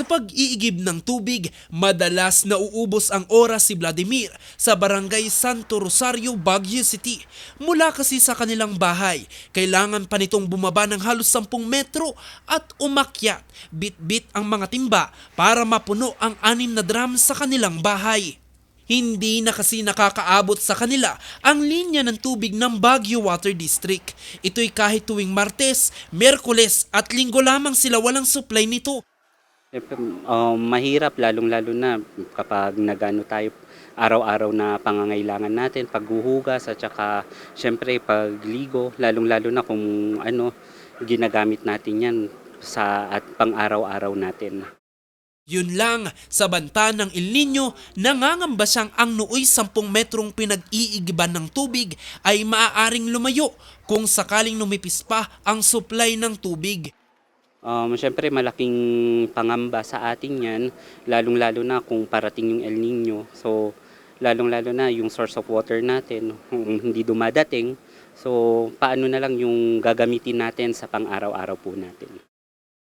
Sa pag-iigib ng tubig, madalas nauubos ang oras si Vladimir sa barangay Santo Rosario, Baguio City. Mula kasi sa kanilang bahay, kailangan pa nitong bumaba ng halos 10 metro at umakyat, bit-bit ang mga timba para mapuno ang anim na drum sa kanilang bahay. Hindi na kasi nakakaabot sa kanila ang linya ng tubig ng Baguio Water District. Ito'y kahit tuwing Martes, Merkules at Linggo lamang sila walang supply nito. Siyempre, um, mahirap lalong-lalo na kapag nagano tayo araw-araw na pangangailangan natin, paghuhugas at saka siyempre pagligo, lalong-lalo na kung ano ginagamit natin yan sa at pang-araw-araw natin. Yun lang, sa banta ng El Nino, nangangamba siyang ang nooy 10 metrong pinag-iigiban ng tubig ay maaaring lumayo kung sakaling numipis pa ang supply ng tubig. Um, siyempre malaking pangamba sa atin yan, lalong-lalo na kung parating yung El Nino. So, lalong-lalo na yung source of water natin, kung hindi dumadating. So, paano na lang yung gagamitin natin sa pang-araw-araw po natin.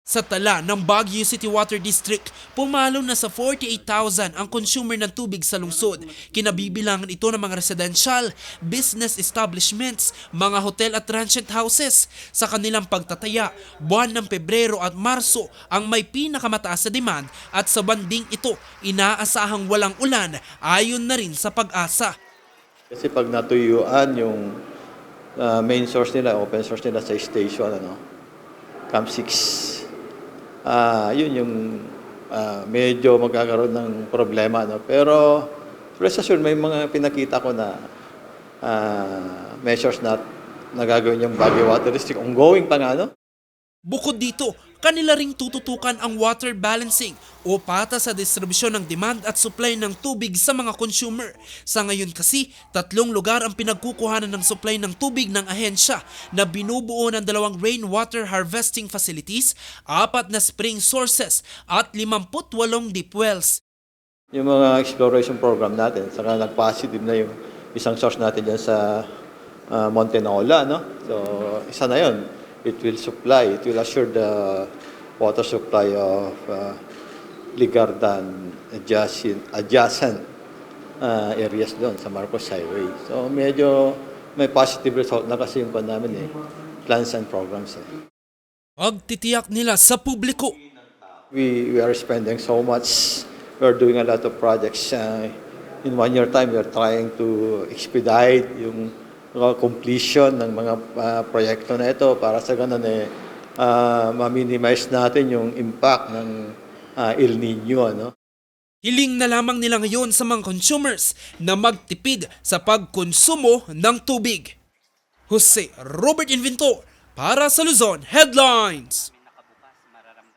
Sa tala ng Baguio City Water District, pumalo na sa 48,000 ang consumer ng tubig sa lungsod. Kinabibilangan ito ng mga residential, business establishments, mga hotel at transient houses. Sa kanilang pagtataya, buwan ng Pebrero at Marso ang may pinakamataas na demand at sa banding ito, inaasahang walang ulan ayon na rin sa pag-asa. Kasi pag natuyuan yung ah, main source nila, open source nila sa station, ano, Camp 6, ah yun yung ah, medyo magkakaroon ng problema. No? Pero, rest assured, may mga pinakita ko na ah, measures na nagagawin yung Baguio Water District. Ongoing pa nga, no? Bukod dito, kanila ring tututukan ang water balancing o pata sa distribusyon ng demand at supply ng tubig sa mga consumer. Sa ngayon kasi, tatlong lugar ang pinagkukuhanan ng supply ng tubig ng ahensya na binubuo ng dalawang rainwater harvesting facilities, apat na spring sources at 58 deep wells. Yung mga exploration program natin, saka nag-positive na yung isang source natin dyan sa uh, Montenola, no? So, isa na yun. It will supply, it will assure the water supply of uh, Ligardan adjacent, adjacent uh, areas doon sa Marcos Highway. So, medyo may positive result na kasi yung namin eh. Plans and programs eh. Pagtitiyak nila sa publiko We, we are spending so much. We are doing a lot of projects. Uh, in one year time, we are trying to expedite yung completion ng mga uh, proyekto na ito para sa ganun eh, uh, ma-minimize natin yung impact ng uh, El Nino. Ano? Hiling na lamang nila ngayon sa mga consumers na magtipid sa pagkonsumo ng tubig. Jose Robert Inventor para sa Luzon Headlines.